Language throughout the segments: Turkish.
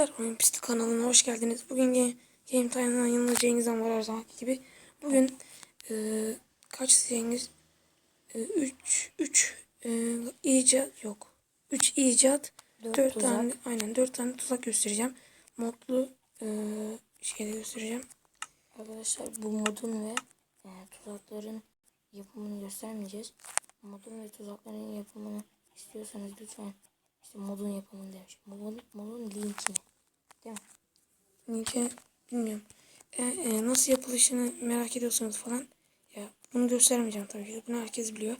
Arkadaşlar Oyun Pisti kanalına hoş geldiniz. Bugün Game, Game Time'dan yanında Cengizhan var her zamanki gibi. Bugün e, kaç Cengiz? 3 3 icat yok. 3 icat, Dört 4 tuzak. tane aynen 4 tane tuzak göstereceğim. Modlu e, şeyde göstereceğim. Arkadaşlar bu modun ve e, tuzakların yapımını göstermeyeceğiz. Modun ve tuzakların yapımını istiyorsanız lütfen işte modun yapımını demiş. Modun, modun linkini. Değil mi? Linke bilmiyorum. E, e, nasıl yapılışını merak ediyorsanız falan ya bunu göstermeyeceğim tabii ki. Bunu herkes biliyor.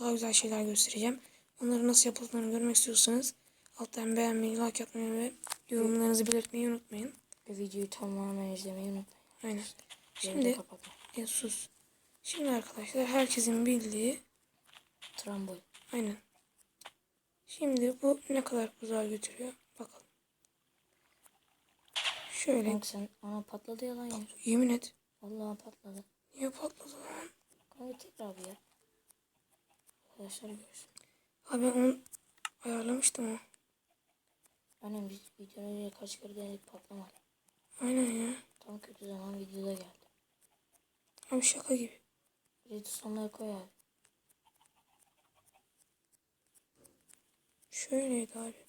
Daha güzel şeyler göstereceğim. Onları nasıl yapıldığını görmek istiyorsanız alttan beğenmeyi, like atmayı ve yorumlarınızı belirtmeyi unutmayın. Videoyu tamamen izlemeyi unutmayın. Aynen. Şimdi e, sus. Şimdi arkadaşlar herkesin bildiği Trambol. aynen. Şimdi bu ne kadar güzel götürüyor. Şöyle Kanka sen ana patladı ya lan ya. yemin et. Vallahi patladı. Niye patladı lan? Kanka tekrar bir ya. Arkadaşlar görsün. Abi ben onu ayarlamıştım o. Annem biz videoları kaç kere denedik patlamadı. Aynen ya. Tam kötü zaman videoda geldi. Abi şaka gibi. Redstone'ları koy abi. Şöyleydi abi.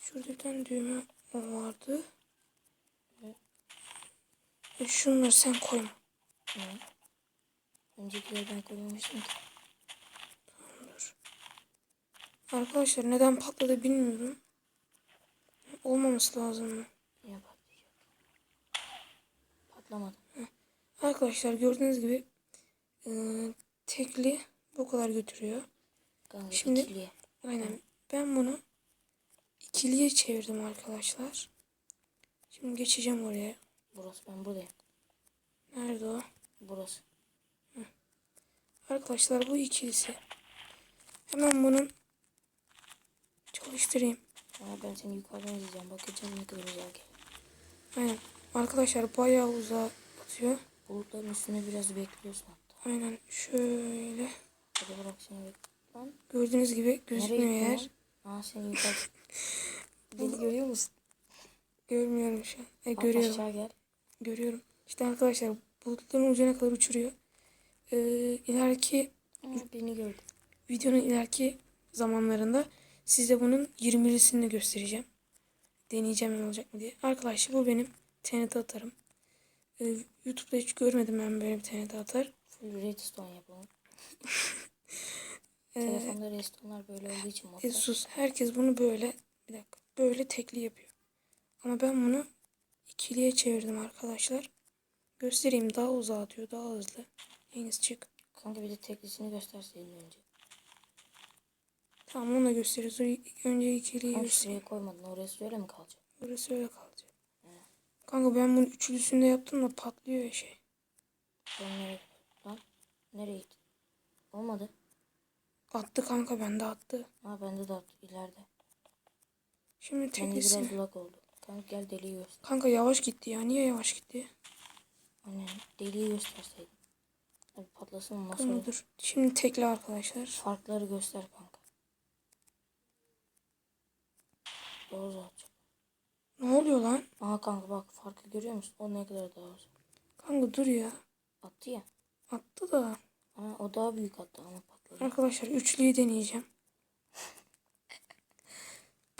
Şurada bir tane düğme o vardı. E şunları sen koyma. Ne? Öncekileri ben koymamıştım ki. Dur. Arkadaşlar neden patladı bilmiyorum. Olmaması lazım? Yine patlayacak. Patlamadı. Arkadaşlar gördüğünüz gibi e, tekli bu kadar götürüyor. Kanka Şimdi- ikiliye. Aynen. Ben bunu ikiliye çevirdim arkadaşlar. Şimdi geçeceğim oraya. Burası ben buradayım. Nerede o? Burası. Arkadaşlar bu ikilisi. Hemen bunun çalıştırayım. Ama ben seni yukarıdan izleyeceğim. Bakacağım ne kadar geliyor. Aynen. Arkadaşlar bayağı uzağa atıyor. Bulutların üstüne biraz bekliyorsun hatta. Aynen şöyle. Hadi bırak seni bekle. Gördüğünüz gibi gözükmüyor lan? Aa seni yukarı. Beni görüyor musun? Görmüyorum şu an. E, Bak görüyorum. Aşağı gel. Görüyorum. İşte arkadaşlar bulutların ucuna kadar uçuruyor. Ee, ileriki beni gördü. videonun ileriki zamanlarında size bunun 20'lisini de göstereceğim. Deneyeceğim ne olacak mı diye. Arkadaşlar bu benim TNT atarım. Ee, YouTube'da hiç görmedim ben böyle bir TNT atar. Full redstone yapalım. Ee, Telefonda redstone'lar böyle olduğu için e, sus. Herkes bunu böyle bir dakika. Böyle tekli yapıyor. Ama ben bunu ikiliye çevirdim arkadaşlar. Göstereyim daha uzağa atıyor. Daha hızlı. Henüz çık. Kanka bir de teklisini gösterseydin önce. Tamam onu da gösteriyoruz. Dur, Önce ikiliyi Kanka göstereyim. koymadın. Orası öyle mi kalacak? Burası öyle kalacak. Kanka ben bunu üçlüsünde yaptım da patlıyor ya şey. Ben nereye Lan nereye gittin? Olmadı. Attı kanka bende attı. Ha bende de at ileride. Şimdi Bende teklisini. biraz ulak oldu. Kanka gel deliği göster. Kanka yavaş gitti ya. Niye yavaş gitti? Aynen deliği gösterseydin. Hadi patlasın Kanka sonra dur. Şimdi tekli arkadaşlar. farkları göster kanka. Uzak atacak. Ne oluyor lan? Aha kanka bak farkı görüyor musun? O ne kadar daha uzak. Kanka dur ya. Attı ya. Attı da. Ama o daha büyük attı ama patladı. Arkadaşlar üçlüyü deneyeceğim.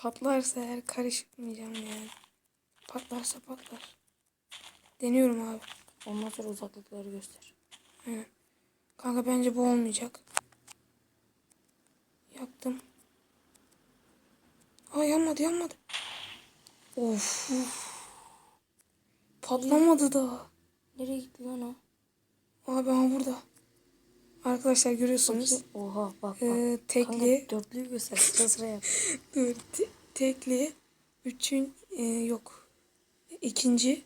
Patlarsa eğer karışmayacağım yani. Patlarsa patlar. Deniyorum abi. Ondan sonra uzaklıkları göster. Aynen. Kanka bence bu olmayacak. Yaktım. Aa yanmadı yanmadı. Of. Patlamadı da. Nereye gitti lan o? Abi ama burada. Arkadaşlar görüyorsunuz. Oha bak bak. Ee, tekli. Kanka dörtlüyü göster. Sıra sıra yap. Dur. Te- tekli. Üçün e, yok. İkinci.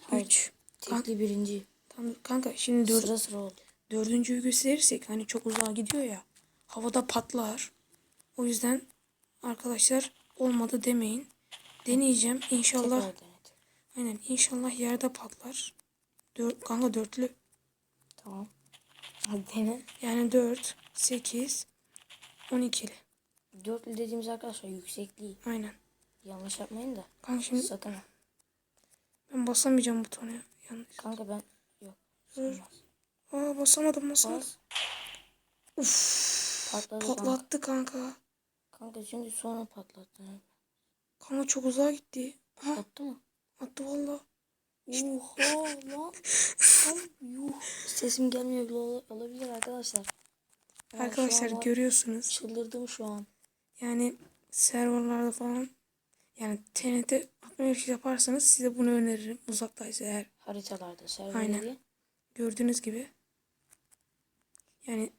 Hayır. Üç. Kanka, Tekli birinci. tamam, kanka şimdi dört, Sıra sıra oldu. dördüncüyü gösterirsek hani çok uzağa gidiyor ya. Havada patlar. O yüzden arkadaşlar olmadı demeyin. Deneyeceğim. İnşallah. Aynen inşallah yerde patlar. Dört, kanka dörtlü. Tamam. Hadi dene. Yani 4, 8, 12'li. Dörtlü dediğimiz arkadaşlar yüksekliği. Aynen. Yanlış yapmayın da. Kanka şimdi Sakın. ha. ben basamayacağım butona. ya. Yanlış. Kanka ben yok. Dur. Olmaz. Aa basamadım basamadım. Bas. Uf. Patladı kanka. Patlattı kanka. Kanka çünkü sonra patlattı. Kanka çok uzağa gitti. Ha Attı mı? attı valla. Oha lan. Yuh. Sesim gelmiyor bile ol- olabilir arkadaşlar. Ben Arkadaşlar görüyorsunuz. Çıldırdım şu an. Yani serverlarda falan yani TNT atma yarışı yaparsanız size bunu öneririm. Uzaktaysa eğer Haritalarda server Aynen. diye. gördüğünüz gibi. Yani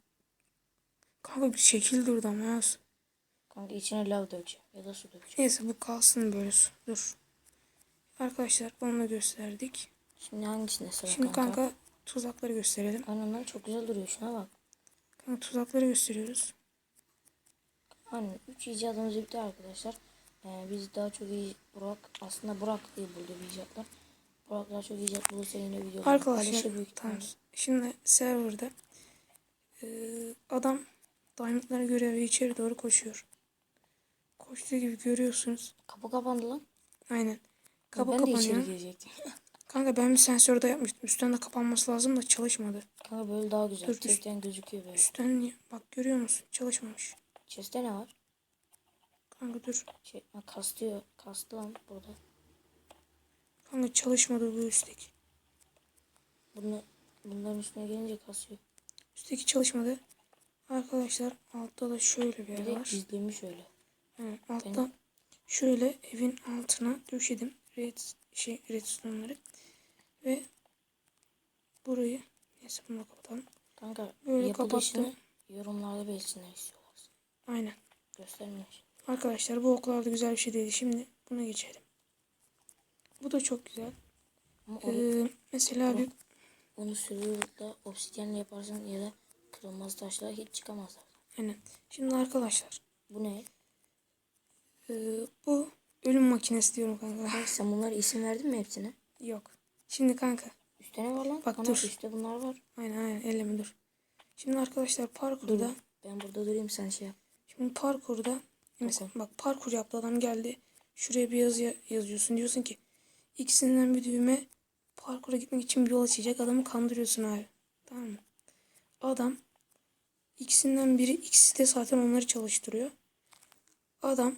kanka bir şekil durdu ama ya. Kanka içine lav dökeceğim ya da su dökeceğim. Neyse bu kalsın böyle su. Dur. Arkadaşlar onu da gösterdik. Şimdi hangisine sıra Şimdi kanka? kanka tuzakları gösterelim. Aynen çok güzel duruyor şuna bak. Kanka tuzakları gösteriyoruz. Hani 3 icadımız bitti arkadaşlar. Ee, biz daha çok iyi Burak aslında Burak değil buldu bu icatlar. Burak daha çok icat bulursa yine video Arkadaşlar büyük tamam. Şimdi serverda eee, adam diamondlara göre ve içeri doğru koşuyor. Koştuğu gibi görüyorsunuz. Kapı kapandı lan. Aynen. Kapı ben de içeri kapanıyor. girecektim. Kanka ben bir sensörde yapmıştım. Üstten de kapanması lazım da çalışmadı. Kanka böyle daha güzel. Dur. Tipten gözüküyor böyle. Üstten bak görüyor musun? Çalışmamış. Chest'te ne var? Kanka dur. Şey, ha, kastıyor. Kastı lan burada. Kanka çalışmadı bu üstteki. Bunu, bunların üstüne gelince kasıyor. Üstteki çalışmadı. Arkadaşlar altta da şöyle bir yer var. gizlemiş öyle. Evet, altta şöyle evin altına döşedim red şey redstone'ları ve burayı neyse bunu kapatalım. Kanka Böyle yapılışını kapattım. yorumlarda belirtsinler istiyorlar. Aynen. Göstermiyor. Arkadaşlar bu oklar da güzel bir şey değil. Şimdi buna geçelim. Bu da çok güzel. Ama onu, Ee, mesela bir onu sürüyorda obsidyenle yaparsan ya da kırılmaz taşlar hiç çıkamazlar. aynen. Şimdi arkadaşlar Bu ne? ee, bu ölüm makinesi diyorum kanka. Kanka sen bunlara isim verdin mi hepsine? Yok. Şimdi kanka Üstte ne var lan? Bak Ana, dur. Üstte bunlar var. aynen aynen elleme dur. Şimdi arkadaşlar parkurda Dur. Ben burada durayım sen şey yap. Şimdi parkurda mesela bak parkur yaptı adam geldi. Şuraya bir yazı ya- yazıyorsun. Diyorsun ki ikisinden bir düğme parkura gitmek için bir yol açacak. Adamı kandırıyorsun abi. Tamam mı? Adam ikisinden biri ikisi de zaten onları çalıştırıyor. Adam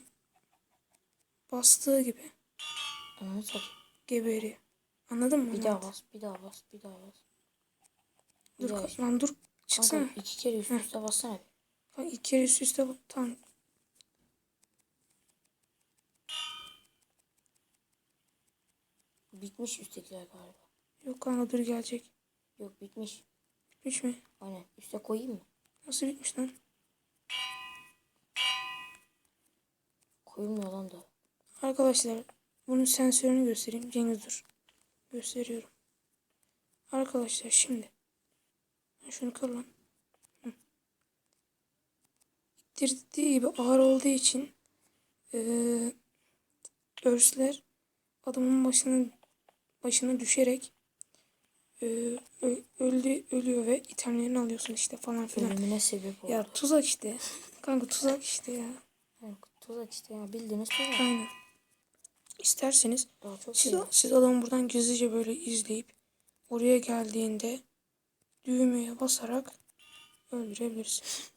bastığı gibi satayım. geberiyor. Anladın mı? Bir daha bas, bir daha bas, bir daha bas. Bir Dur daha bas. lan dur çıksana. Kanka iki kere üst üste bassana bir. Bak iki kere üst üste. Tamam. Bitmiş üsttekiler galiba. Yok kanka dur gelecek. Yok bitmiş. Bitmiş mi? Aynen. Üste koyayım mı? Nasıl bitmiş lan? Koyulmuyor lan da. Arkadaşlar bunun sensörünü göstereyim. Cengiz dur. Gösteriyorum. Arkadaşlar şimdi. Şunu kır lan. Hı. İttirdiği gibi ağır olduğu için eee örsler adamın başına başına düşerek ö- öldü ölüyor ve itemlerini alıyorsun işte falan filan. Ölümüne sebep oldu. Ya tuzak işte. Kanka tuzak işte ya. Yani tuzak işte ya bildiğiniz tuzak. Aynen. İsterseniz Siz, var. siz adamı buradan gizlice böyle izleyip oraya geldiğinde düğmeye basarak öldürebilirsiniz.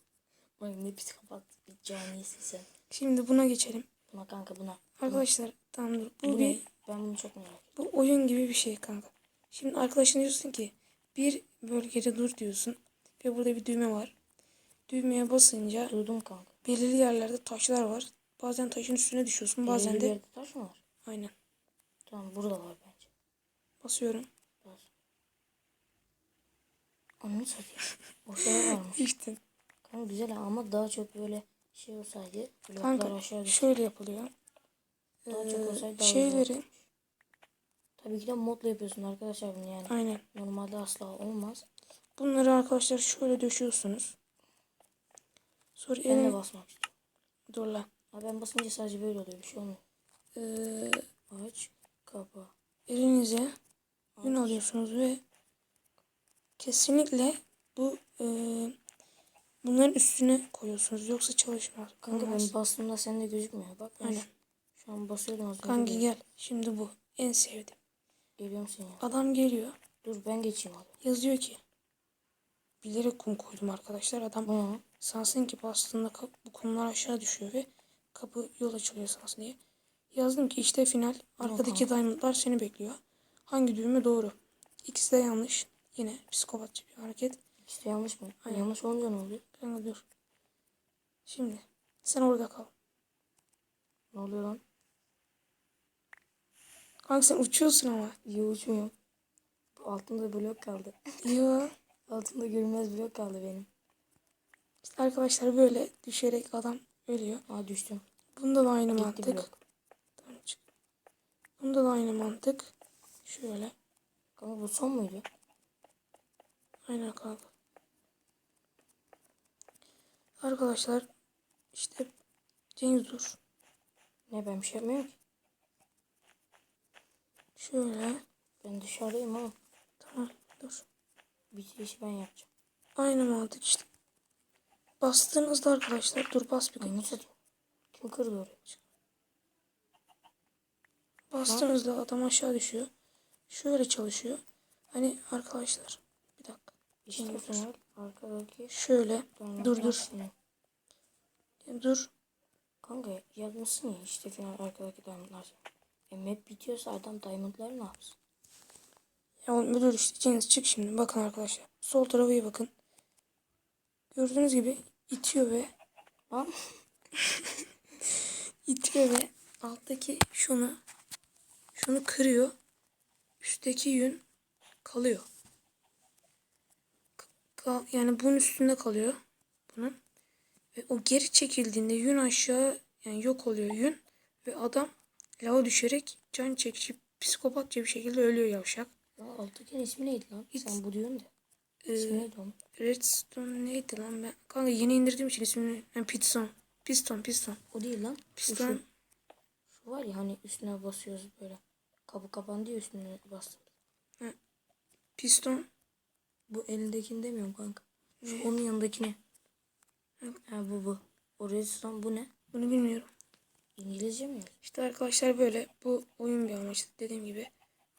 Bak ne psikopat bir canisin sen. Şimdi buna geçelim. Buna kanka buna. Arkadaşlar tamam dur. Bu, Bu bir ne? Ben bunu çok merak ediyorum. bu oyun gibi bir şey kanka. Şimdi arkadaşına diyorsun ki bir bölgede dur diyorsun ve burada bir düğme var. Düğmeye basınca Duydum kanka. belirli yerlerde taşlar var. Bazen taşın üstüne düşüyorsun, bazen Belirli de yerde taş mı var? aynen. Tamam burada var bence. Basıyorum. Bas. Anını satayım. Ortada varmış. İşte Kanka güzel ama daha çok böyle şey olsaydı kanka aşağı şöyle yapılıyor. Daha çok Ee, olsaydı daha şeyleri güzel. Tabii ki de modla yapıyorsun arkadaşlar bunu yani. aynen. Normalde asla olmaz. Bunları arkadaşlar şöyle döşüyorsunuz. Sonra Ben de elin... basmak istiyorum. Dur lan. Ha ben basınca sadece böyle oluyor bir şey olmuyor. Ee, Aç kapa. elinize gün alıyorsunuz ve kesinlikle bu e, bunların üstüne koyuyorsunuz. Yoksa çalışmaz. Kanka Olmaz. ben bastığımda sende gözükmüyor. Bak ben Aynen. şu, an basıyordum az de. gel. Şimdi bu. En sevdiğim. Geliyorum seni. Adam geliyor. Dur ben geçeyim abi. Yazıyor ki. Bilerek kum koydum arkadaşlar. Adam ne? sansın ki bastığında bu kumlar aşağı düşüyor ve kapı yol açılıyor sansın diye. Yazdım ki işte final. Arkadaki diamondlar seni bekliyor. Hangi düğme doğru? İkisi de yanlış. Yine psikopatça bir hareket. İkisi de yanlış mı? Yanlış olunca ne oluyor? Kanka dur. Şimdi sen orada kal. Ne oluyor lan? Kanka sen uçuyorsun ama. İyi uçmuyorum. Bu altında blok kaldı. Yo. altında görünmez blok kaldı benim. İşte arkadaşlar böyle düşerek adam ölüyor. Aa düştüm. Bunda da aynı Gitti mantık. blok. Tamam, çık. Bunda da aynı mantık. Şöyle. Kanka bu son muydu? Aynen kanka. Arkadaşlar işte Cengiz dur. Ne ben bir şey yapmıyorum ki. Şöyle. Ben dışarıdayım ama Tamam dur. bitirişi ben yapacağım. Aynı mantık işte. Bastığınızda arkadaşlar dur bas bir kere. Kim kırdı orayı? Bastığınızda adam aşağı düşüyor. Şöyle çalışıyor. Hani arkadaşlar. İşte dur. final arkadaki Şöyle dur dur. final. Dur. Kanka yazmışsın ya işte final arkadaki diamondlar. E map bitiyorsa adam diamondları ne yapsın? Ya dur işte Cengiz çık şimdi. Bakın arkadaşlar. Sol tarafa iyi bakın. Gördüğünüz gibi itiyor ve itiyor ve alttaki şunu şunu kırıyor. Üstteki yün kalıyor. Yani bunun üstünde kalıyor. Bunun. Ve o geri çekildiğinde yün aşağı yani yok oluyor yün ve adam lava düşerek can çekici psikopatça bir şekilde ölüyor yavşak. ya alttakinin ismi neydi lan? Hiç- Sen bu diyorsun da. İsmi neydi onun? Redstone neydi lan ben? Kanka yeni indirdiğim için ismini yani piston. Piston piston. O değil lan. Piston. şu, şu var ya hani üstüne basıyoruz böyle. Kapı kapandı ya üstüne bastım. Piston. Bu elindekini demiyorum kanka. Şu onun yanındakine. Ha bu bu. O redstone bu ne? Bunu bilmiyorum. İngilizce mi? İşte arkadaşlar böyle bu oyun bir amaçlı. Dediğim gibi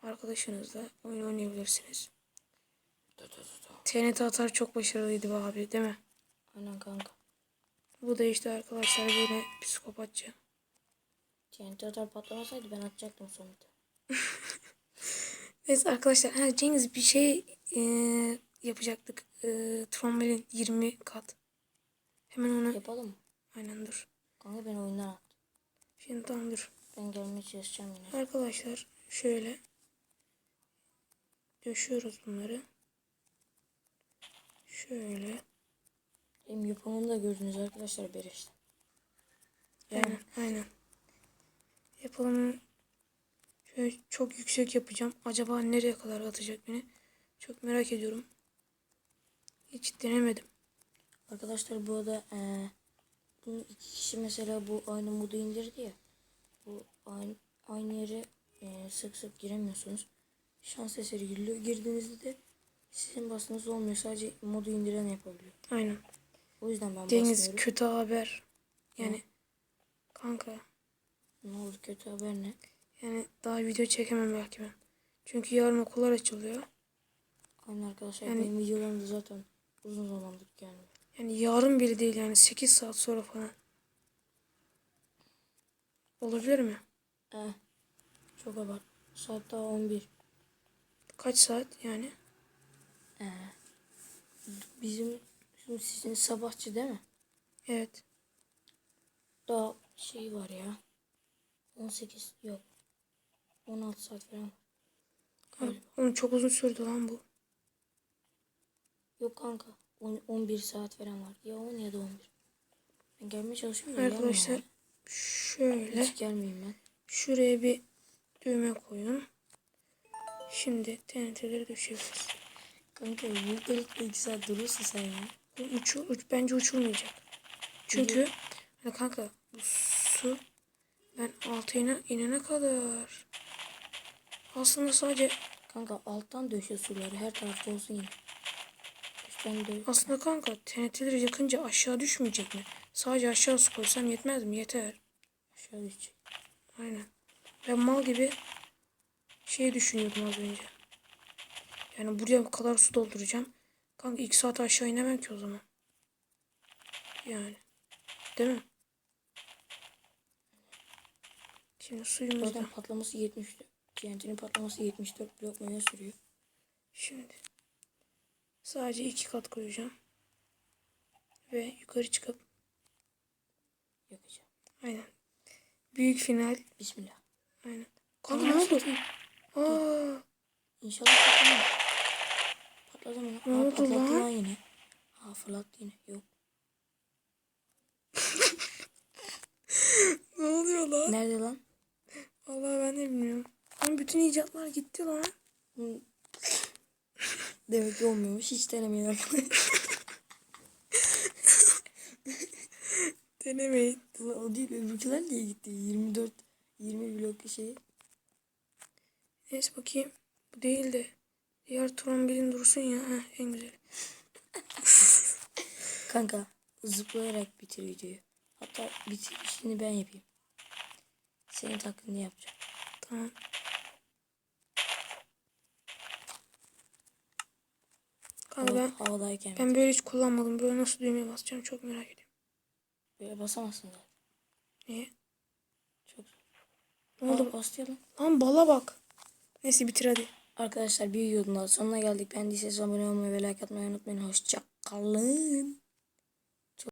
arkadaşınızla oyun oynayabilirsiniz. TNT atar çok başarılıydı be abi değil mi? Aynen kanka. Bu da işte arkadaşlar böyle psikopatça. TNT atar patlamasaydı ben atacaktım sonunda. Neyse arkadaşlar ha, Cengiz bir şey yapacaktık. Eee Trommel'in 20 kat. Hemen onu Yapalım mı? aynen dur. Kanka ben oyundan attım. Şimdi tamam dur. Ben gelmeye çalışacağım yine. Arkadaşlar şöyle döşüyoruz bunları. Şöyle. Benim yapımını da gördünüz arkadaşlar Bereş'te. Aynen, aynen. Yapalım. Şöyle çok yüksek yapacağım. Acaba nereye kadar atacak beni? Çok merak ediyorum. Hiç denemedim. Arkadaşlar bu arada eee bu iki kişi mesela bu aynı modu indirdi ya. Bu aynı, aynı yere eee, sık sık giremiyorsunuz. Şans eseri giriliyor. Girdiğinizde de sizin bastığınız olmuyor. Sadece modu indiren yapabiliyor. Aynen. O yüzden ben Deniz basmıyorum. kötü haber. Yani kanka Ne oldu kötü haber ne? yani daha video çekemem belki ben. Çünkü yarın okullar açılıyor. Aynen arkadaşlar Yani- benim videolarım da zaten uzun zamandır gelmiyor. Yani yarın bile değil yani 8 saat sonra falan. Olabilir mi? Eh, çok abart. Saat daha 11. Kaç saat yani? Eh, bizim şimdi sizin sabahçı değil mi? Evet. Daha şey var ya. 18 yok. 16 saat falan. Galiba. Oğlum çok uzun sürdü lan bu. Yok kanka. On- 11 saat falan var. Ya 10 ya da 11. Ben gelmeye çalışıyorum da Arkadaşlar şöyle. Hiç gelmeyeyim ben. şuraya bir düğme koyun. Şimdi TNT'leri döşeyebiliriz. Kanka bu delikte 2 saat duruyorsun sen ya. Bu uçu, uç, bence uçulmayacak. Çünkü hani kanka bu su ben alta ine, inene kadar aslında sadece Kanka alttan döşe suları her tarafta olsun yine. Dö aslında kanka TNT'leri yakınca aşağı düşmeyecek mi? Sadece aşağı su koysam yetmez mi? Yeter. aşağı düşecek. Aynen. Ben mal gibi şey düşünüyordum az önce. Yani buraya bu kadar su dolduracağım. Kanka ilk saat aşağı inemem ki o zaman. Yani. Değil mi? Şimdi suyumuz da. Zaten patlaması 74. TNT'nin patlaması 74 blok mu ne sürüyor? Şimdi. Sadece iki kat koyacağım. Ve yukarı çıkıp. Yakacağım. Aynen. Büyük final. Bismillah. Aynen. Kanka ne oldu? Aa, İnşallah patlamaz. Patladı mı? Ne oldu patlattı lan? lan yine. Aa fırlattı yine. Yok. ne oluyor lan? Nerede lan? Vallahi ben de bilmiyorum. Lan bütün icatlar gitti lan. Demek ki olmuyormuş. Hiç denemeyin arkadaşlar. Denemeyin. O değil. Öbürküler niye gitti? 24 20 blok şey. Neyse bakayım. Bu değil de. Diğer trombelin dursun ya. Heh, en güzeli. Kanka zıplayarak bitir videoyu. Hatta bitirişini ben yapayım. Senin taklidini yapacağım. Tamam. Hava, ben, havadayken. ben böyle hiç kullanmadım. Böyle nasıl düğmeye basacağım çok merak ediyorum. Böyle basamazsın zaten. Niye? Çok. Ne oldu? Bastı lan. Bala bak. Neyse bitir hadi. Arkadaşlar bir daha sonuna geldik. Beğendiyseniz abone olmayı ve like atmayı unutmayın. Hoşça kalın.